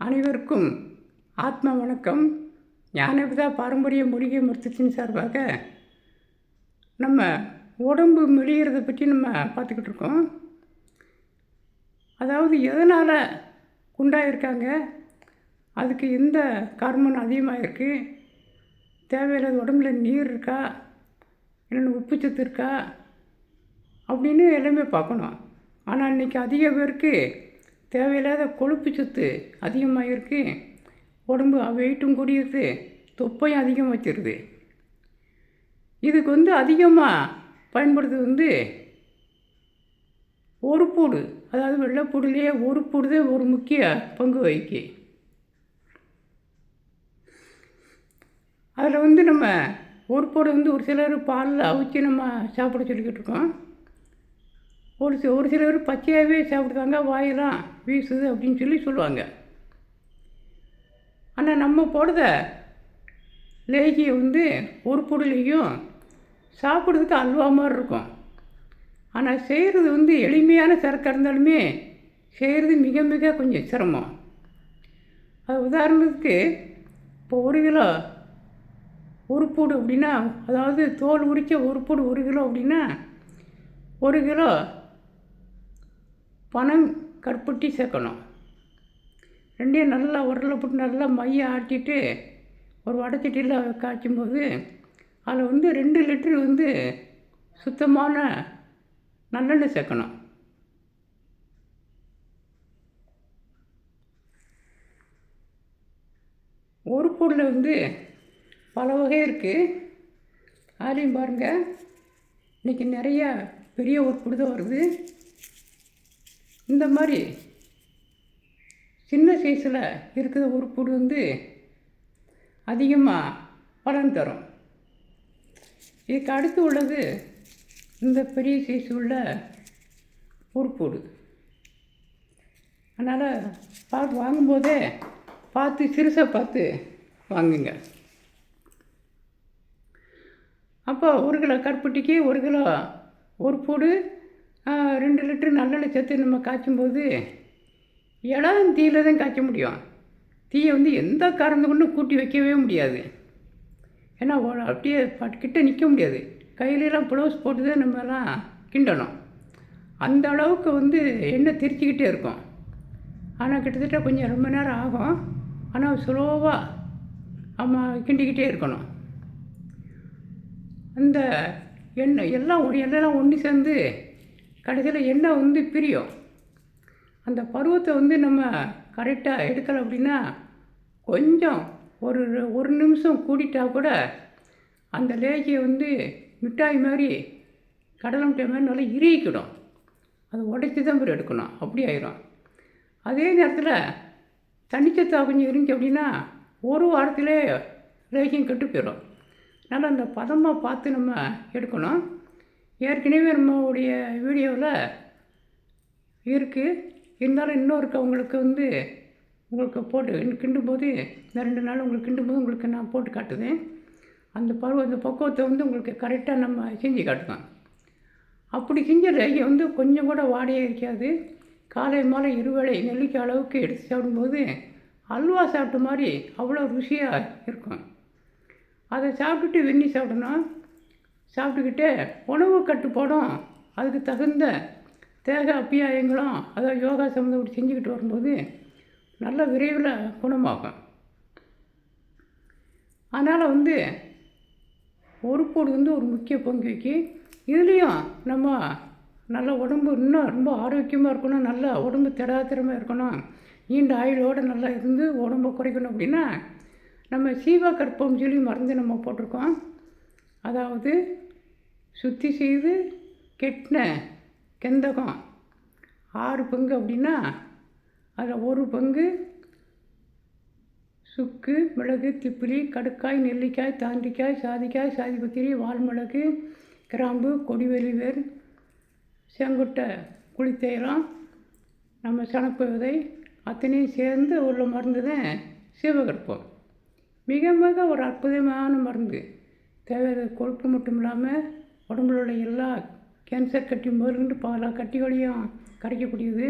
அனைவருக்கும் ஆத்ம வணக்கம். ஞானபிதா பாரம்பரிய மூலிகை மருத்துவத்தின் சார்பாக நம்ம உடம்பு மெலிகிறத பற்றி நம்ம பார்த்துக்கிட்டு இருக்கோம். அதாவது எதனால் குண்டாயிருக்காங்க? அதுக்கு எந்த கார்மன் அதிகமாக இருக்குது தேவையில்லாத உடம்புல நீர் இருக்கா? இல்லைன்னா உப்புச்சத்து இருக்கா? அப்படின்னு எல்லாமே பார்க்கணும். ஆனால் இன்றைக்கி அதிக பேருக்கு தேவையில்லாத கொழுப்பு சத்து அதிகமாக இருக்குது உடம்பு வெயிட்டும் கூடியது. தொப்பையும் அதிகம் வச்சிருது இதுக்கு வந்து அதிகமாக பயன்படுத்துறது வந்து ஒரு பூடு அதாவது வெள்ளைப்பூடுலேயே ஒரு பூடு தான் ஒரு முக்கிய பங்கு வகிக்கு. அதில் வந்து நம்ம ஒரு பூடு வந்து ஒரு சிலர் பாலில் அவிச்சு நம்ம சாப்பிட சொல்லிக்கிட்டு இருக்கோம். ஒரு சி ஒரு சிலர் பச்சையாகவே சாப்பிடுவாங்க வாயெல்லாம் வீசுது அப்படின்னு சொல்லி சொல்லுவாங்க. ஆனால் நம்ம போடுறத லேகியை வந்து ஒரு பொருளையும் சாப்பிட்றதுக்கு அல்வா மாதிரி இருக்கும். ஆனால் செய்கிறது வந்து எளிமையான சரக்காக இருந்தாலுமே செய்கிறது மிக மிக கொஞ்சம் சிரமம். அது உதாரணத்துக்கு இப்போ ஒரு கிலோ உருப்பூடு அப்படின்னா அதாவது தோல் உரித்த பூடு ஒரு கிலோ அப்படின்னா ஒரு கிலோ பணம் கருப்பட்டி சேர்க்கணும். ரெண்டையும் நல்லா உரலில் போட்டு நல்லா மைய ஆட்டிட்டு ஒரு வடச்சட்டியில் காய்ச்சும் போது அதில் வந்து ரெண்டு லிட்டரு வந்து சுத்தமான நல்லெண்ணெய் சேர்க்கணும். ஒரு பொருளில் வந்து பல வகை இருக்குது அதுலேயும் பாருங்கள் இன்றைக்கி நிறையா பெரிய ஒரு புடுதம் வருது. இந்த மாதிரி சின்ன சைஸில் இருக்கிற உருப்புடு வந்து அதிகமாக பலன் தரும். இதுக்கு அடுத்து உள்ளது இந்த பெரிய சைஸ் உள்ள உருப்புடு அதனால் பார்த்து வாங்கும்போதே பார்த்து சிறுசை பார்த்து வாங்குங்க. அப்போ ஒரு கிலோ கருப்பட்டிக்கு ஒரு கிலோ ஒரு பூடு ரெண்டு லிட்டர் நல்லெண்ணெய் சேர்த்து நம்ம காய்ச்சும்போது இடம் தீயில் தான் காய்ச்ச முடியும். தீயை வந்து எந்த காரணத்தை கொண்டும் கூட்டி வைக்கவே முடியாது. ஏன்னா அப்படியே கிட்டே கிட்ட நிற்க முடியாது. கையிலலாம் ப்ளவுஸ் போட்டு தான் நம்மலாம் கிண்டணும். அந்த அளவுக்கு வந்து எண்ணெய் திரிச்சிக்கிட்டே இருக்கும். ஆனால் கிட்டத்தட்ட கொஞ்சம் ரொம்ப நேரம் ஆகும். ஆனால் ஸ்லோவாக ஆமாம் கிண்டிக்கிட்டே இருக்கணும். அந்த எண்ணெய் எல்லாம் ஒரு எண்ணெய்லாம் ஒன்று சேர்ந்து கடைசியில் என்ன வந்து பிரியும்? அந்த பருவத்தை வந்து நம்ம கரெக்டாக எடுக்கலை அப்படின்னா கொஞ்சம் ஒரு ஒரு நிமிஷம் கூடிட்டா கூட அந்த லேகியை வந்து மிட்டாய் மாதிரி கடலை மிட்டாய் மாதிரி நல்லா இறுகிக்கிடும். அது உடைச்சி தான் பிறகு எடுக்கணும். அப்படி ஆயிரும். அதே நேரத்தில் தனிச்சத்தா கொஞ்சம் இருந்துச்சு அப்படின்னா ஒரு வாரத்திலே லேகியம் கெட்டு போயிடும் அதனால் அந்த பதமாக பார்த்து நம்ம எடுக்கணும். ஏற்கனவே நம்மளுடைய வீடியோவில் இருக்குது இருந்தாலும் இன்னொருக்கு உங்களுக்கு வந்து உங்களுக்கு போட்டு கிண்டும் போது இந்த ரெண்டு நாள் உங்களுக்கு கிண்டும் போது உங்களுக்கு நான் போட்டு காட்டுவேன். அந்த பருவ அந்த பக்குவத்தை வந்து உங்களுக்கு கரெக்டாக நம்ம செஞ்சு காட்டுவேன். அப்படி செஞ்ச லேகியை வந்து கொஞ்சம் கூட வாடையே இருக்காது. காலை மாலை இருவேளை நெல்லிக்காய் அளவுக்கு எடுத்து சாப்பிடும்போது அல்வா சாப்பிட்ட மாதிரி அவ்வளோ ருசியாக இருக்கும். அதை சாப்பிட்டுட்டு வெந்நி சாப்பிடணும். சாப்பிட்டுக்கிட்டு உணவு கட்டுப்பாடும் அதுக்கு தகுந்த தேக அப்பியாயங்களும் அதாவது யோகா சம்மந்தப்பட்டு செஞ்சுக்கிட்டு வரும்போது நல்ல விரைவில் குணமாகும். அதனால் வந்து உறுப்போடு வந்து ஒரு முக்கிய பங்கு வைக்கி இதுலேயும் நம்ம நல்ல உடம்பு இன்னும் ரொம்ப ஆரோக்கியமாக இருக்கணும் நல்ல உடம்பு திடாத்திரமாக இருக்கணும் நீண்ட ஆயுளோடு நல்லா இருந்து உடம்பை குறைக்கணும் அப்படின்னா நம்ம சீவா கற்பம் சொல்லி மருந்து நம்ம போட்டிருக்கோம். அதாவது சுத்தி செய்து கெட்டின கெந்தகம். ஆறு பங்கு அப்படின்னா அதில் ஒரு பங்கு சுக்கு மிளகு திப்பிலி கடுக்காய் நெல்லிக்காய் தாண்டிக்காய் சாதிக்காய் சாதிபத்திரி வால்மிளகு கிராம்பு கொடிவெளிவேர் செங்குட்டை குளித்தேரம் நம்ம சணப்பு விதை அத்தனையும் சேர்ந்து உள்ள மருந்து தான் சிவகற்பம். மிக மிக ஒரு அற்புதமான மருந்து. தேவையான கொழுப்பு மட்டும் இல்லாமல் உடம்புல உள்ள எல்லா கேன்சர் கட்டி முதல்கொண்டு பல கட்டிகளையும் கரைக்கக்கூடியது.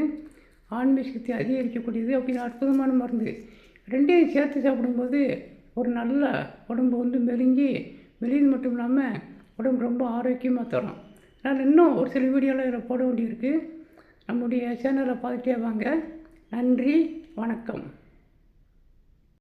ஆண்மை சக்தி அதிகரிக்கக்கூடியது. அப்படின்னு அற்புதமான மருந்து. ரெண்டையும் சேர்த்து சாப்பிடும்போது ஒரு நல்ல உடம்பு வந்து மெலிஞ்சி மெலிந்து மட்டும் இல்லாமல் உடம்பு ரொம்ப ஆரோக்கியமாக தரும். நான் இன்னும் ஒரு சில வீடியோவில் இதில் போட வேண்டியிருக்கு. நம்முடைய சேனலை பார்த்துட்டே வாங்க. நன்றி வணக்கம்.